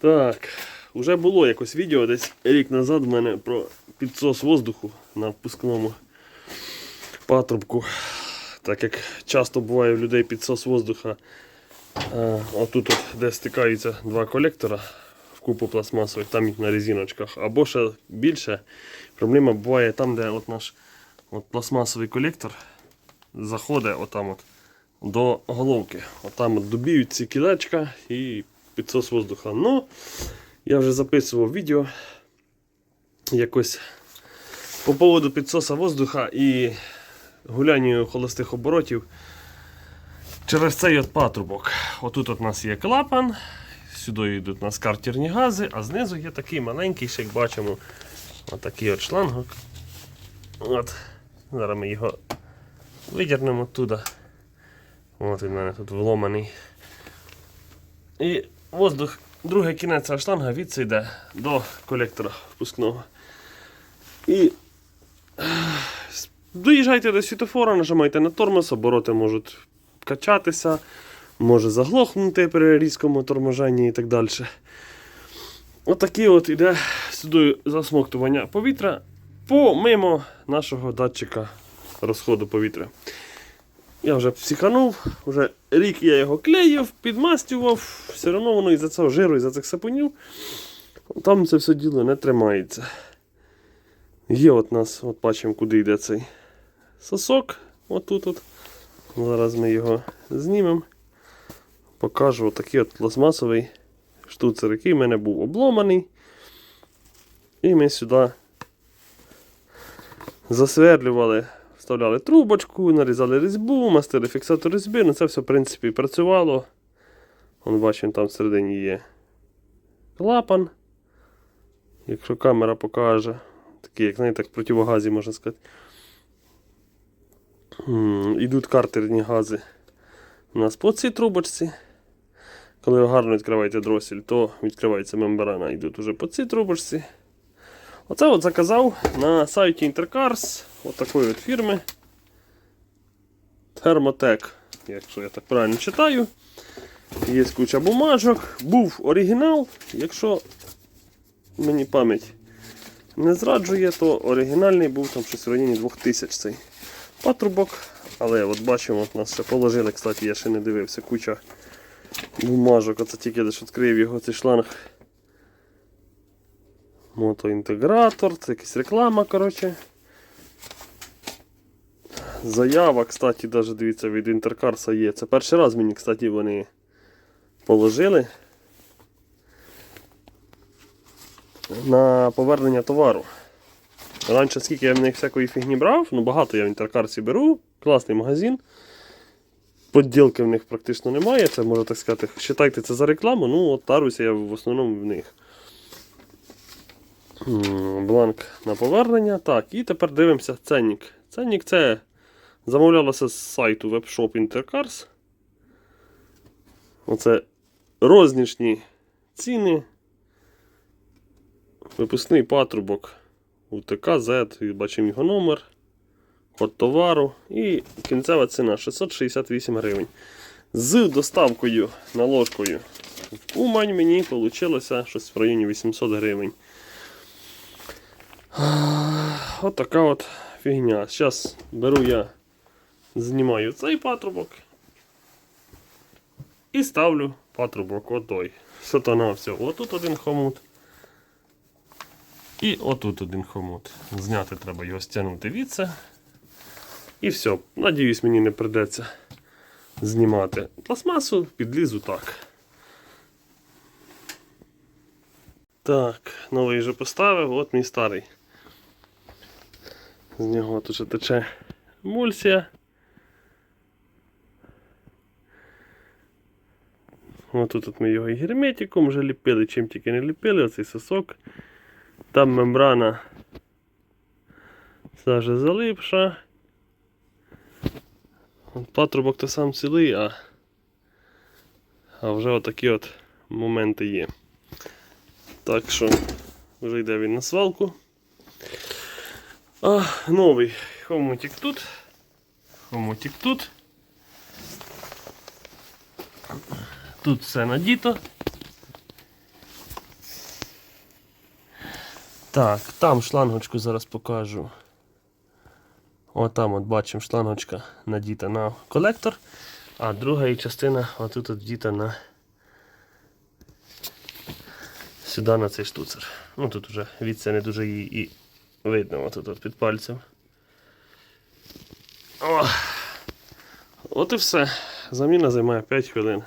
Так, уже було якось відео десь рік назад в мене про підсос воздуху на впускному патрубку. Так як часто буває в людей підсос воздуха, а, отут от, де стикаються два колектора в купу пластмасових, там їх на резиночках. Або ще більше проблема буває там, де от наш от пластмасовий колектор заходить отам от до головки. Отам от добіють ці кілечка і підсос воздуха. Ну, я вже записував відео якось по поводу підсоса воздуха і гуляння холостих оборотів через цей от патрубок. Отут от у нас є клапан, сюди йдуть у нас картерні гази, а знизу є такий маленький, ще як бачимо, отакий от шлангок. От. Зараз ми його видірнемо туди. От він у мене тут вломаний. І воздух, другий кінець ця шланга відси йде до колектора впускного. І доїжджайте до світофора, нажимайте на тормоз, обороти можуть качатися, може заглохнути при різкому торможенні і так далі. Отакий от іде сюди засмоктування повітря помимо нашого датчика розходу повітря. Я вже психанув, вже рік я його клеїв, підмастював, все одно воно із-за цього жиру, із-за цих сапунів. Там це все діло не тримається. Є от нас, от бачимо, куди йде цей сосок. Отут от. Зараз ми його знімемо. Покажу отакий от пластмасовий штуцер, який в мене був обломаний. І ми сюди засверлювали, вставляли трубочку, нарізали різьбу, мастили фіксатор різьби. Ну це все, в принципі, працювало. Вон бачимо, там всередині є клапан. Якщо камера покаже, такий, як знаєте, в противогазі, можна сказати. М, Ідуть картерні гази у нас по цій трубочці. Коли ви гарно відкриваєте дросель, то відкривається мембрана, йдуть уже по цій трубочці. Оце от заказав на сайті Intercars от такої от фірми Thermotec, якщо я так правильно читаю. Є куча бумажок. Був оригінал. Якщо мені пам'ять не зраджує, то оригінальний був там щось в районі 2000 цей патрубок. Але от бачимо, от нас ще положили, кстати, я ще не дивився, куча бумажок. Оце тільки лише відкрив його цей шланг. Мотоінтегратор, це якась реклама, коротше. Заява, кстати, даже дивіться, від Інтеркарса є. Це перший раз мені, кстати, вони положили на повернення товару. Раніше, скільки я в них всякої фігні брав, ну багато я в Інтеркарсі беру, класний магазин. Подділки в них практично немає, це можна так сказати. Считайте це за рекламу, ну от таруся я в основному в них. Бланк на повернення. Так, і тепер дивимося ценник. Ценник це замовлялося з сайту Webshop Intercars. Оце рознічні ціни. Випускний патрубок УТК Z, бачимо його номер, код товару і кінцева ціна 668 гривень. З доставкою наложкою в Умань мені вийшло щось в районі 800 гривень. От така от фігня. Зараз беру я, знімаю цей патрубок і ставлю патрубок отой. Все то на все. Отут один хомут. І отут один хомут. Зняти треба його стягнути від це. І все. Надіюсь, мені не придеться знімати пластмасу, підлізу так. Так, новий вже поставив, от мій старий. З нього тут ще тече емульсія. Отут от ми його і герметиком вже ліпили, чим тільки не ліпили, оцей сосок. Там мембрана вже залипша. Патрубок то сам цілий, а, а вже отакі от моменти є. Так що вже йде він на свалку. А, новий хомутик тут. Хомутик тут. Тут все надіто. Так, там шлангочку зараз покажу. О, там от бачимо шлангочка надіта на колектор, а друга її частина отут от вдіта на сюди на цей штуцер. Ну тут вже відстань не дуже її і видно отут от під пальцем. О! От і все. Заміна займає 5 хвилин.